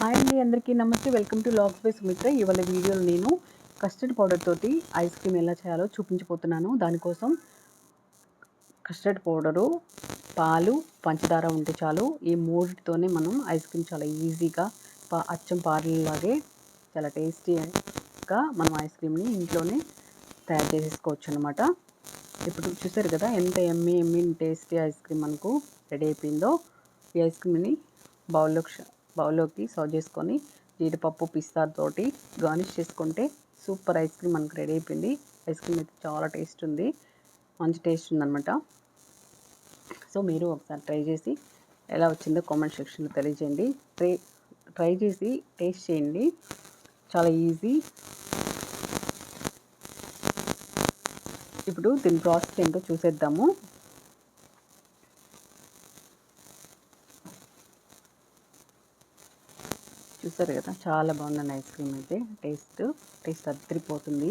Hi అండి అందరికీ నమస్తే. Welcome to lock by Sumitra ఇవాళ వీడియోలో నేను కస్టర్డ్ పౌడర్ తోటి ఐస్ క్రీమ్ ఎలా చేయాలో చూపించిపోతున్నాను దానికోసం కస్టర్డ్ పౌడరు పాలు పంచదార ఉంటే చాలు. ఈ మూడితోనే మనం ఐస్ క్రీమ్ చాలా ఈజీగా పా అచ్చం పార్లలాగే చాలా టేస్టీగా మనం ఐస్ క్రీమ్ని ఇంట్లోనే తయారు చేసేసుకోవచ్చు అనమాట ఇప్పుడు చూసారు కదా ఎంత yummy yummy tasty ice cream మనకు రెడీ అయిపోయిందో. ఈ ఐస్ క్రీమ్ని బౌల్లో బౌల్లోకి సర్వ్ చేసుకొని జీడిపప్పు పిస్తా తోటి గార్నిష్ చేసుకుంటే సూపర్ ఐస్ క్రీమ్ మనకు రెడీ అయిపోయింది. ఐస్ క్రీమ్ అయితే చాలా టేస్ట్ ఉంది. మంచి టేస్ట్ ఉందన్నమాట. సో మీరు ఒకసారి ట్రై చేసి ఎలా వచ్చిందో కామెంట్ సెక్షన్లో తెలియజేయండి. ట్రై ట్రై చేసి టేస్ట్ చేయండి. చాలా ఈజీ. ఇప్పుడు దీని ప్రాసెస్ ఏంటో చూసేద్దాము. చూసారు కదా చాలా బాగుందండి ఐస్ క్రీమ్ అయితే. టేస్ట్ టేస్ట్ అద్దరిపోతుంది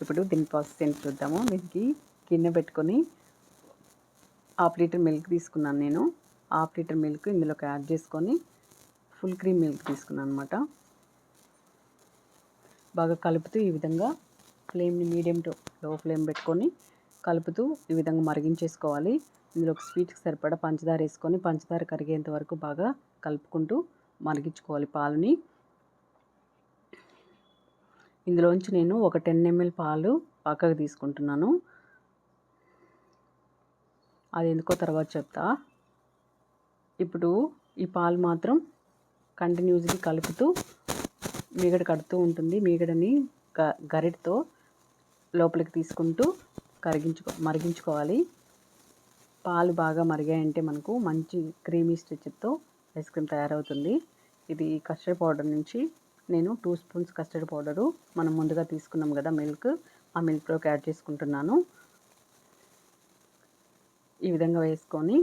ఇప్పుడు దీని ప్రాసెస్ ఏంటి చూద్దాము. దీనికి గిన్నె పెట్టుకొని హాఫ్ లీటర్ మిల్క్ తీసుకున్నాను నేను. హాఫ్ లీటర్ మిల్క్ ఇందులోకి యాడ్ చేసుకొని ఫుల్ క్రీమ్ మిల్క్ తీసుకున్నాను అనమాట బాగా కలుపుతూ ఈ విధంగా ఫ్లేమ్ని మీడియం టు లో ఫ్లేమ్ పెట్టుకొని కలుపుతూ ఈ విధంగా మరిగించేసుకోవాలి. ఇందులో ఒక స్వీట్కి సరిపడా పంచదార వేసుకొని పంచదార కరిగేంత వరకు బాగా కలుపుకుంటూ మరిగించుకోవాలి పాలని. ఇందులోంచి నేను ఒక టెన్ ఎంఎల్ పాలు పక్కకు తీసుకుంటున్నాను. అది ఎందుకో తర్వాత చెప్తా. ఇప్పుడు ఈ పాలు మాత్రం కంటిన్యూస్గా కలుపుతూ మీగడ కడుతూ ఉంటుంది. మీగడని గ గరిటతో లోపలికి తీసుకుంటూ కరిగించుకో మరిగించుకోవాలి. పాలు బాగా మరిగాయంటే మనకు మంచి క్రీమీ స్టిచ్తో ఐస్ క్రీమ్ తయారవుతుంది. ఇది కస్టర్డ్ పౌడర్ నుంచి నేను టూ స్పూన్స్ కస్టర్డ్ పౌడరు మనం ముందుగా తీసుకున్నాం కదా మిల్క్. ఆ మిల్క్లోకి యాడ్ చేసుకుంటున్నాను. ఈ విధంగా వేసుకొని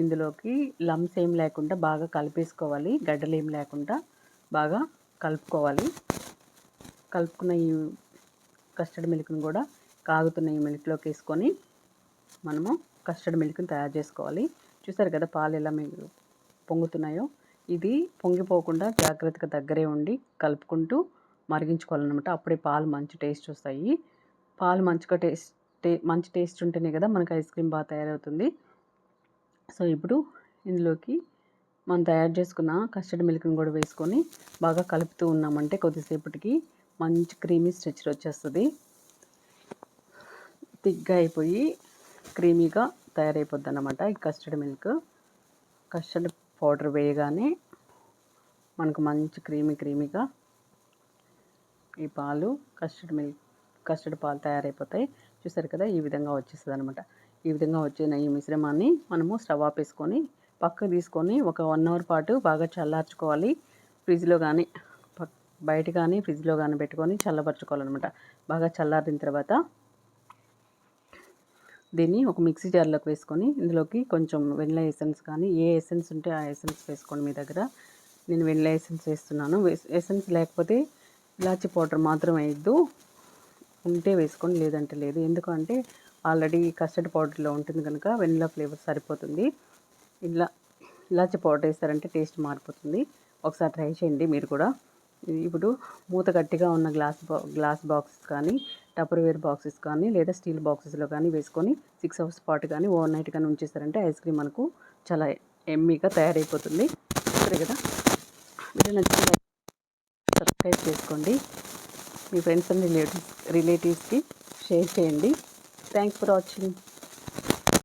ఇందులోకి లమ్స్ ఏం లేకుండా బాగా కలిపేసుకోవాలి. గడ్డలు ఏం లేకుండా బాగా కలుపుకోవాలి. కలుపుకున్న ఈ కస్టర్డ్ మిల్క్ని కూడా కాగుతున్న ఈ మిల్క్లోకి వేసుకొని మనము కస్టర్డ్ మిల్క్ని తయారు చేసుకోవాలి. చూసారు కదా పాలు ఎలా పొంగుతున్నాయో ఇది పొంగిపోకుండా జాగ్రత్తగా దగ్గరే ఉండి కలుపుకుంటూ మరిగించుకోవాలన్నమాట. అప్పుడే పాలు మంచి టేస్ట్ వస్తాయి. పాలు మంచిగా టేస్ట్ టే మంచి టేస్ట్ ఉంటేనే కదా మనకి ఐస్ క్రీమ్ బాగా తయారవుతుంది. సో ఇప్పుడు ఇందులోకి మనం తయారు చేసుకున్న కస్టర్డ్ మిల్క్ని కూడా వేసుకొని బాగా కలుపుతూ ఉన్నామంటే కొద్దిసేపటికి మంచి క్రీమీ స్ట్రెచర్ వచ్చేస్తుంది. థిక్గా అయిపోయి క్రీమీగా తయారైపోద్ది అన్నమాట ఈ కస్టర్డ్ మిల్క్. కస్టర్డ్ పౌడర్ వేయగానే మనకు మంచి క్రీమీ క్రీమీగా ఈ పాలు కస్టర్డ్ మిల్క్ కస్టర్డ్ పాలు తయారైపోతాయి. చూసారు కదా ఈ విధంగా వచ్చేస్తుంది అనమాట ఈ విధంగా వచ్చిన ఈ మిశ్రమాన్ని మనము స్టవ్ ఆపేసుకొని పక్కకు తీసుకొని ఒక వన్ అవర్ పాటు బాగా చల్లార్చుకోవాలి. ఫ్రిడ్జ్లో కానీ బయట కానీ ఫ్రిడ్జ్లో కానీ పెట్టుకొని చల్లబరుచుకోవాలన్నమాట. బాగా చల్లారిన తర్వాత దీన్ని ఒక మిక్సీ జార్లోకి వేసుకొని ఇందులోకి కొంచెం వెనిలా ఎసెన్స్ కానీ ఏ ఎసెన్స్ ఉంటే ఆ ఎసెన్స్ వేసుకోండి మీ దగ్గర. నేను వెనిలా ఎసెన్స్ వేస్తున్నాను. ఎసెన్స్ లేకపోతే ఇలాచి పౌడర్ మాత్రం వేయద్దు. ఉంటే వేసుకోండి లేదంటే లేదు. ఎందుకంటే ఆల్రెడీ కస్టర్డ్ పౌడర్లో ఉంటుంది కనుక వెనిలా ఫ్లేవర్ సరిపోతుంది. ఇలా ఇలాచి పౌడర్ వేస్తారంటే టేస్ట్ మారిపోతుంది. ఒకసారి ట్రై చేయండి మీరు కూడా. ఇప్పుడు మూత గట్టిగా ఉన్న గ్లాస్ బా గ్లాస్ బాక్స్ కానీ టపర్వేర్ బాక్సెస్ కానీ లేదా స్టీల్ బాక్సెస్లో కానీ వేసుకొని సిక్స్ అవర్స్ పాటు కానీ ఓవర్ నైట్ కానీ ఉంచేస్తారంటే ఐస్ క్రీమ్ మనకు చాలా ఎమ్మీగా తయారైపోతుంది. సరే కదా? వీడియో నచ్చిన సబ్స్క్రైబ్ చేసుకోండి. మీ ఫ్రెండ్స్ అండ్ రిలేటివ్స్ రిలేటివ్స్కి షేర్ చేయండి. Thanks for watching.